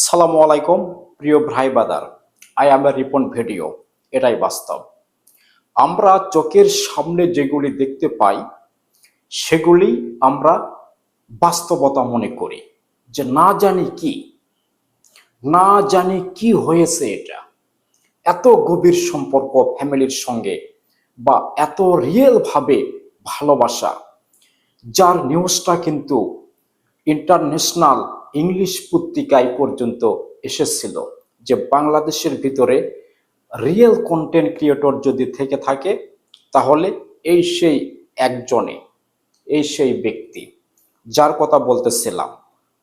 সালামু আলাইকুম, প্রিয় ভাই brother. I am a Ripon video, এটাই বাস্তব। আমরা চোখের সামনে যেগুলি দেখতে পাই, সেগুলি আমরা বাস্তবতা মনে করি, যে না জানি কি, না জানি কি হয়েছে এটা। এত গভীর সম্পর্ক ফ্যামিলির সঙ্গে বা এত রিয়েল ভাবে ভালোবাসা, যার নিউজটা কিন্তু ইন্টারন্যাশনাল ইংলিশ পত্রিকায় পর্যন্ত এসেছিল যে বাংলাদেশের ভিতরে রিয়েল কন্টেন্ট ক্রিয়েটর যদি থেকে থাকে, তাহলে এই সেই একজনে, এই সেই ব্যক্তি, যার কথা বলতেছিলাম,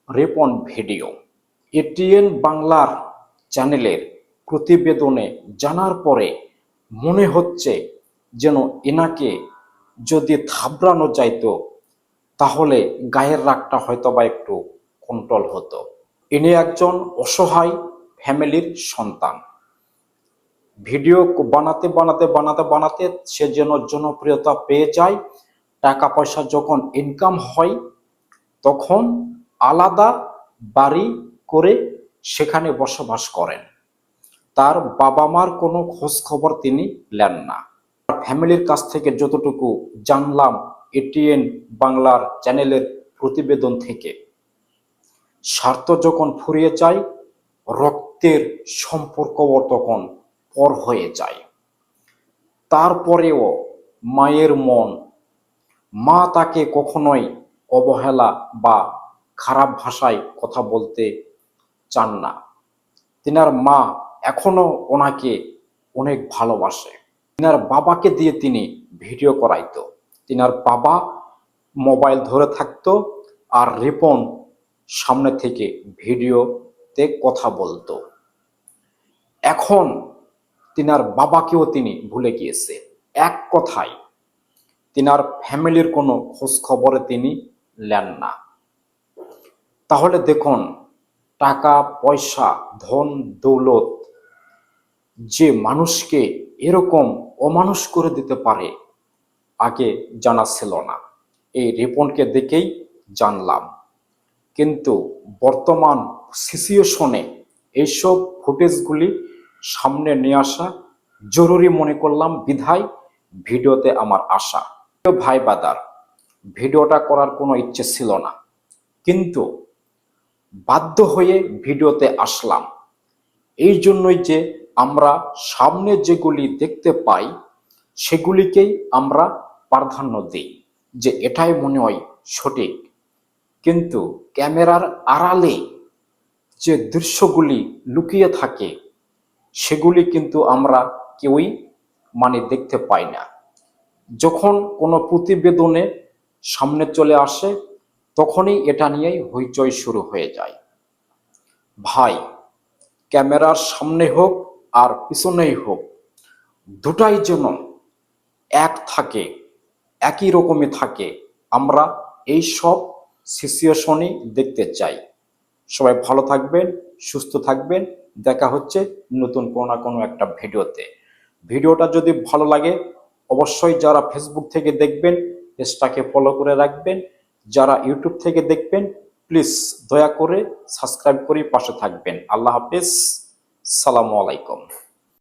রেপন ভিডিও। এটিএন বাংলার চ্যানেলের প্রতিবেদনে জানার পরে মনে হচ্ছে যেন এনাকে যদি থাবড়ানো যাইতো, তাহলে গায়ের রাগটা হয়তো বা একটু কন্ট্রোল হতো। ইনি একজন অসহায় ফ্যামিলির সন্তান। ভিডিও বানাতে বানাতে বানাতে বানাতে সে যেন জনপ্রিয়তা পেয়ে যায়। টাকা পয়সা যখন ইনকাম হয়, তখন আলাদা বাড়ি করে সেখানে বসবাস করেন। তার বাবা মার কোনো খোঁজ খবর তিনি নেন না। ফ্যামিলির কাছ থেকে যতটুকু জানলাম এটিএন বাংলার চ্যানেলের প্রতিবেদন থেকে। স্বার্থ যখন ফুরিয়ে যায়, রক্তের সম্পর্কও তখন পর হয়ে যায়। তারপরেও মায়ের মন, মা তাকে কখনোই অবহেলা বা খারাপ ভাষায় কথা বলতে চান না। তিনার মা এখনও ওনাকে অনেক ভালোবাসে। তিনার বাবাকে দিয়ে তিনি ভিডিও করাইতো। তিনার বাবা মোবাইল ধরে থাকতো আর রিপন সামনে থেকে ভিডিওতে কথা বলতো। এখন তিনার বাবাকেও তিনি ভুলে গিয়েছে। এক কথায়, তিনার ফ্যামিলির কোনো খোঁজ খবরে তিনি নেন না। তাহলে দেখুন, টাকা, পয়সা, ধন, দৌলত, যে মানুষকে এরকম অমানুষ করে দিতে পারে, আগে জানা ছিল না। এই রিপনকে দেখেই জানলাম। কিন্তু বর্তমান সিচুয়েশনে এইসব ফুটেজগুলি সামনে নিয়ে আসা জরুরি মনে করলাম বিধায় ভিডিওতে আমার আশা। ভাই বাদার, ভিডিওটা করার কোনো ইচ্ছে ছিল না। কিন্তু বাধ্য হয়ে ভিডিওতে আসলাম। এই জন্যই যে আমরা সামনে যেগুলি দেখতে পাই, সেগুলিকেই আমরা প্রাধান্য দিই যে এটাই মনে হয় সঠিক। কিন্তু ক্যামেরার আড়ালে যে দৃশ্যগুলি লুকিয়ে থাকে, সেগুলি কিন্তু আমরা কেউই মানে দেখতে পাই না। যখন কোনো প্রতিবেদনে সামনে চলে আসে, তখনই এটা নিয়েই হইচই শুরু হয়ে যায়। ভাই, ক্যামেরার সামনে হোক আর পিছনেই হোক, দুটাই যেন এক থাকে, একই রকমই থাকে। আমরা এই সব সিচুয়েশনই দেখতে চাই। সবাই ভালো থাকবেন, সুস্থ থাকবেন। দেখা হচ্ছে নতুন কোনো না কোনো একটা ভিডিওতে। ভিডিওটা যদি ভালো লাগে, অবশ্যই যারা ফেসবুক থেকে দেখবেন, পেজটাকে ফলো করে রাখবেন। যারা ইউটিউব থেকে দেখবেন প্লিজ দয়া করে সাবস্ক্রাইব করে পাশে থাকবেন। আল্লাহ হাফেজ। সালামু আলাইকুম।